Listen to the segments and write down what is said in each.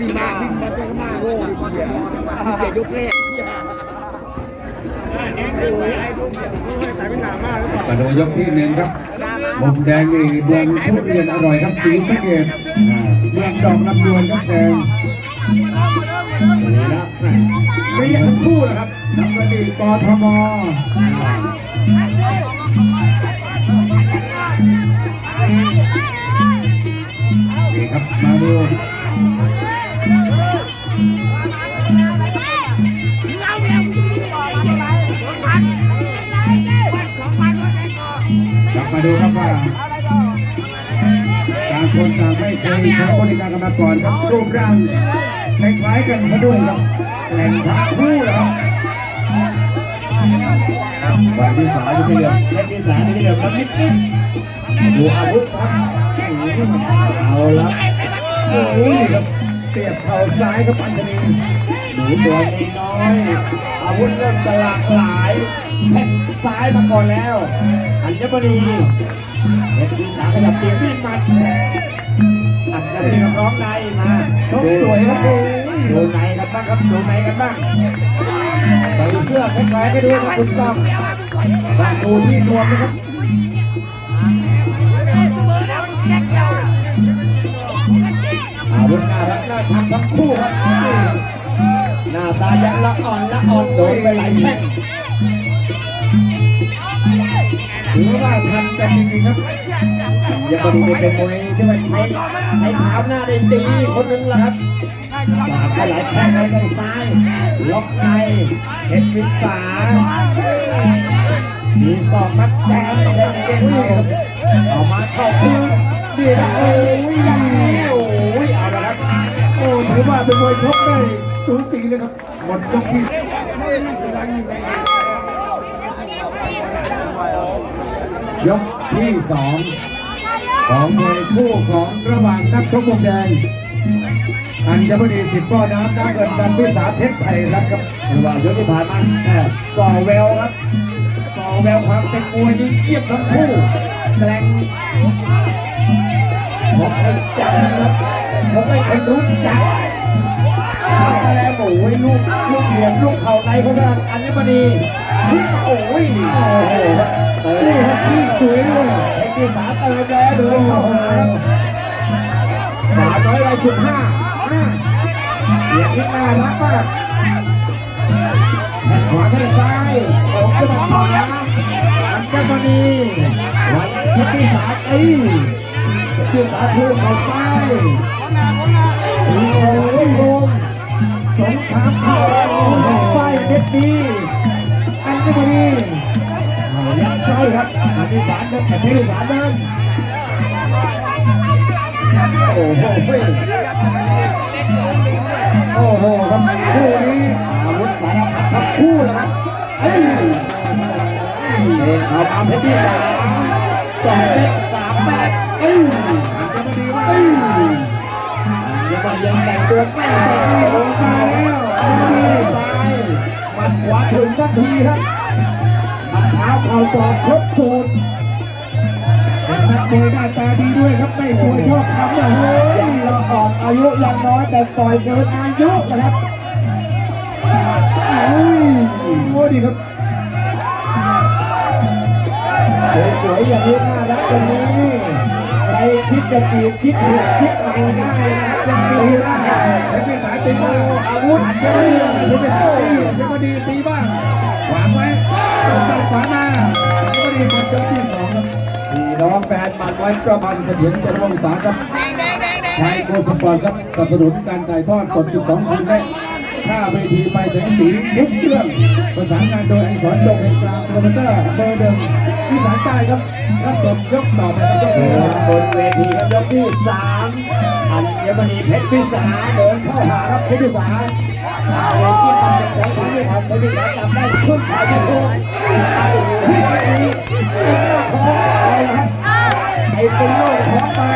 วิ่งมาวิ่งมาตัวมาโง่ดิเกียร์เกียยกแรกมาดูยกที่หนึ่งครับมุมแดงนี่เมืองทุเรียนอร่อยครับสีสะเกดเมืองดอกลำดวนครับแดงเรียกทั้งคู่นะครับน้ำเงินอีกกทมนี่ครับมาดู มาดูครับว่าต่างคนต่างไม่เคยใช้บริการกันมาก่อนครับรูปร่างคล้ายๆกันซะด้วยครับแหล่งทั้งคู่นะครับวันที่สามที่เหลือเล่นที่สามที่เหลือครับนิดนิดดูอาวุธครับเอาละโอ้ยครับเสียบเข่าซ้ายครับปัญชนีหนูตัวน้อย อาวุธเริ่มจะหลากหลายแทงซ้ายมาก่อนแล้ว อัญมณีเล่นที่สาขยับเตียงวิ่มัดอัญมณีกับน้องในมาชกสวยครับดูในกันบ้างครับดูในกันบ้างใส่เสื้อคล้ายๆกันด้วยครับคุณต้องต้องดูที่นวมนะครับอาวุธน่ารักน่าชังทั้งคู่ครับ หน้าตายังละอ่อนละอ่อนโดนไปหลายแข้งถือว่าทันกันจริงๆครับยังไม่ได้เป็นมวยที่มันใช้ใช้เท้าหน้าได้ดีคนนึงละครับสาบไปหลายแข้งไปทางซ้าย ล็อกในเพชรวิสามีศอกมัดแจมเล่นเก่งเอามาเข้าคืนนี่นะ สูสีเลยครับ หมดยกที่ยกที่สองของมวยคู่ของระหว่างนักชกมุมแดง อัญมณีสิบป้อน้ำน้ำเงินดันพิสาเพชรไทยรัฐครับระหว่างยกที่ผ่านมาแม่ซอแววครับซอแววความเป็นมวยนี่เทียบทั้งคู่แกร่งชกให้จังครับชกให้คนรู้จักทำมา แล้วโอ้ยลูกลูกเหลี่ยมลูกเข่าในเของทางอัญมณีพึ่งโอ้ยโอ้โหเตะนี่ครับที่สวยด้วยไอ้ที่สามเติมแล้วเดินเข้าหาครับสามร้อยไรสิบห้าเสียงที่น่ารักมากแข้งขวาแข้งซ้ายโอ้ยมาขวาอันเจ้ามณีวันที่ที่สามเอ้ยที่สามทูเขาซ้ายโอ้ยโง สงครามเข้าไส้เพชรดีอันเจ้ามณียัดไส้ครับอันที่สามครับแผ่นที่สามนั้นโอ้โหโอ้โหครับคู่นี้อาวุธสารพัดทั้งคู่นะครับเอ้ยเอ้ยเอามาเพชรที่สามสองเมตรสามแปดเอ้ยจะมาดีว่า ยังแต่งตัวไม่เสร็จเลยโอ้ตาแล้วเอามาที่ซ้ายหมัดขวาถึงทันทีครับหมัดเท้าเข่าศอกครบสูตรเป็นนักมวยหน้าตาดีด้วยครับไม่กลัวชอบช้ำนะโว้ยัยงละอ่อนอายุยังน้อยแต่ต่อยเกินอายุนะครับโอ้ยดีครับ สวยๆอย่างนี้น่ารักอย่างนี้ คิดจะจีบคิดถูกคิดใหม่ได้นะครับยังมีได้เพชรพิสายตีบ้างอาวุธจะมาดีเพชรพิสายตีจะมาดีตีบ้างขวางไว้ตัดขวามาจะมาดีหมดยกที่สองครับพี่น้องแฟนมันไว้ประพันธ์เสถียรจันทร์วงศาครับชายโกสปอร์ตครับสนับสนุนการถ่ายทอดสด 12 คนและค่าเวทีไฟแสงสีทุกเรื่องประสานงานโดยอักษรจงแห่งกลางโปรโมเตอร์เบอร์เดิมที่สารใต้ครับรับสดยกต่อไปครับยกที่สามบนเวทีครับยกที่สามอัญมณีเพชรพิสาเดินเข้าหาครับเพชรพิสาเดินที่ตำแหน่งสองครั้งที่ทำเพชรพิสาจับได้ขึ้นขาชิ้นโค้งขึ้นไปอีกเป็นหน้าท้องเอาละครับใครเป็นโรคท้องมา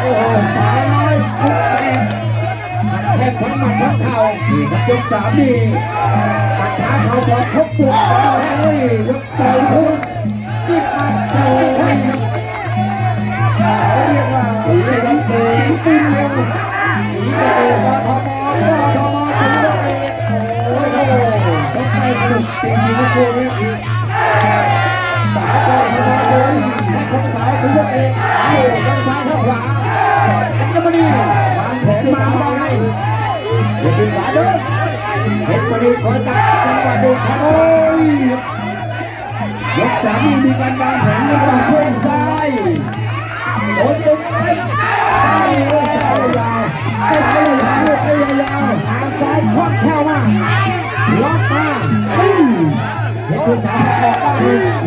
โอ้โหสาวน้อยชุดแสบ แค่ทั้งหมัดทั้งเข่านี่ครับยกสามนี่ปัดขาเข่าสองครบสุดแล้วเฮ้ยยกใส่ทุกจิ ปีศาเดินเพชรบุรีคอยดักจังหวะดูทันโอ้ยยกสามีมีการวางแผนกันต่มาอเพื่เพื่อนซ้าซ้ายยโดนตึงไปซ้ายเลยซ้ายยาวไปไปยาวไปยยาวทางซ้ายคล่องแคล่วมากล็อกมาอืมเห็นคุณสามออกได้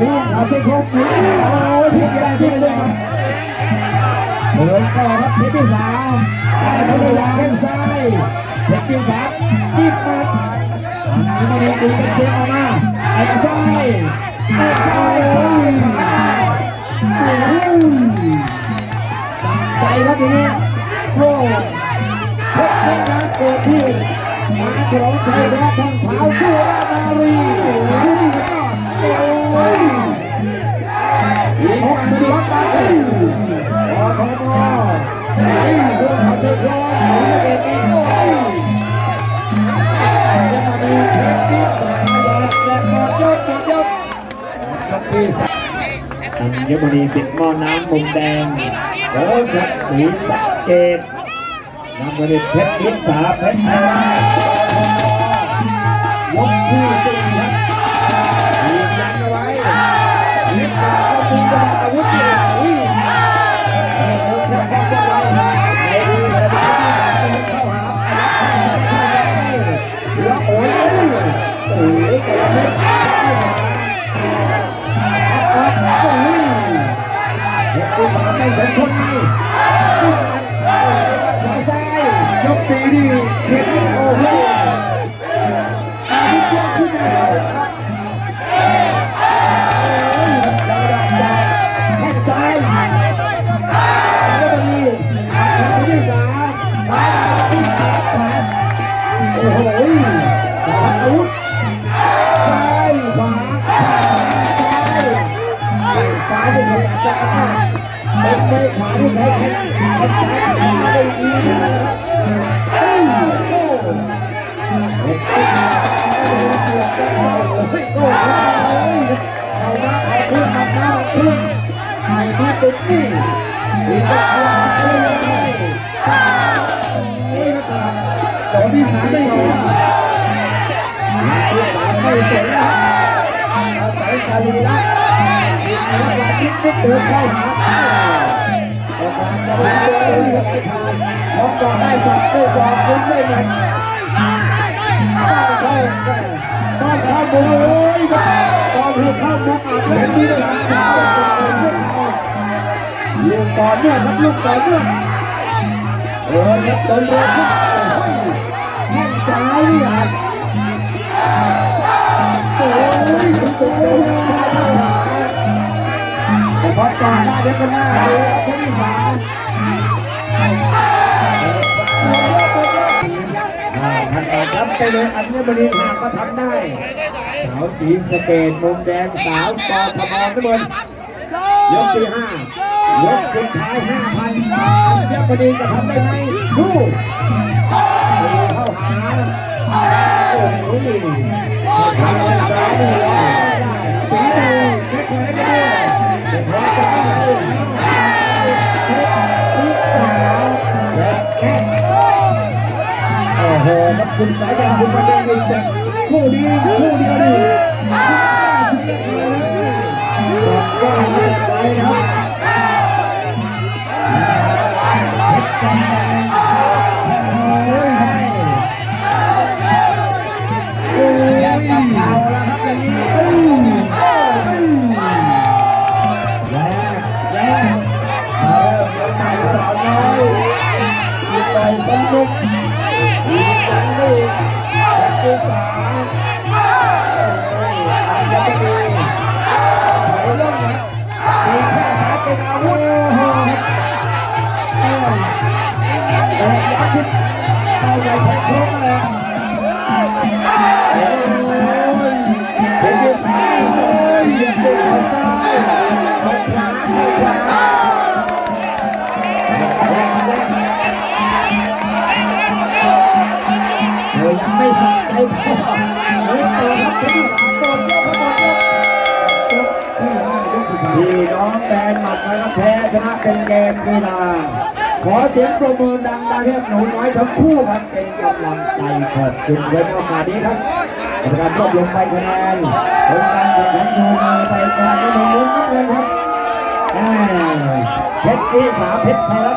นี่เอาเชือกโคกนี่โอ้ยที่แกที่ไม่ได้ครับเดินต่อครับเพชรพิสาวได้เขาไปวางแข้งซ้าย เพชรพิสาวจิ้มมาอันนี้ไม่ได้ตีกันเชียงออกมาไอ้ซ้ายไอ้ซ้ายซ้ายสั่งใจครับทีนี้โอ้พบในงานเกิดที่มาฉลองชัยชนะทางเท้าชูรานารีชูดียอดโอ้ยอีกหกสิบล้านบาทเฮ้ยกทมไอ้คุณเขาเชิญชวน ญมณีสิทธิ์มอน้ำมุมแดงโอ้ครับสีสะเกตนำมาด้วยเพชรยิสาเพชรไทยยกที่ สีนี่เห็นโอ้โหอาวุธยกขึ้นมาโอ้ยดาวดาวจากแข้งซ้ายแล้วก็ดีแข้งที่สามซ้ายที่ขวาโอ้โหสามอาวุธซ้ายขวาซ้ายซ้ายเป็นสกัดจากอำนาจเป็นไปขวาที่ใช้แข้งแข้งซ้ายขวาได้ดีนะครับเอ้ยโอ้เด็ก ที่มาเสียบแก้เสาโอ้ยโอ้ยเข้ามาเข้าขึ้นมาหน้าขึ้นไม่มีติดนี่มีก็เชียร์ซ้ายซ้ยนี่ก็สลับต่อที่สามไม่สองที่สามไม่สนนะอาศัยชาลีละมีนักวาดนิดนิดเดินเข้าหา แต่ความจะเป็นตัวเองกับไอ้ชายมองก่อได้สับได้สอบยิ้มได้เงินเข้าเข้าเข้าเข้ามุมโอ้ยตอนหัวเข้ามุมอาบเล่นที่สามสามลูกต่อเนื่องครับลูกต่อเนื่องเออเล็กเดินเร็วขึ้นแข้งซ้ายนี่ครับโอ้ยโอ้ย พอต่อหน้าเด็กคนหน้าดูครับคนที่สามท่านตอบรับไปเลยอัญมณีหากมาทำได้ สาวสีสเกตมุมแดงสาวกอทมน้ำเงินยกที่ห้ายกสุดท้ายห้าพันอัญมณีจะทำได้ไหมดูเข้าหาโอ้โหทางซ้ายนี่ คุณสายแดงคุณมาเดินอีกจากคู่นี้คู่เดียวนี่สับก็เรียบร้อยนะครับเพชรแดงโอ้ยโอ้ยเอาแล้วครับอย่างนี้ตุ้มแย่แย่เอาเริ่มใหม่สน้อยอีก น่อยสนุกอีกครั้งหนึ่งที่สามอาจจะม่ดีถอยล่นนะมีแค่สายเป็นอาวุธแต่ยักษ์ขึ้นเอาใหญ่ใช้โค้งเลย พี่น้องแฟนหมัดนะครับแพ้ชนะเป็นเกมกีฬาขอเสียงประมือดังๆให้กับหนูน้อยทั้งคู่ครับเป็นกำลังใจขอบคุณไว้ในโอกาสนี้ครับกรรมการรวบรวมไปคะแนนผลการแข่งขันชว์มาไปการกระโดดนักเงินครับเพชรที่สามเพชรไทยรัฐ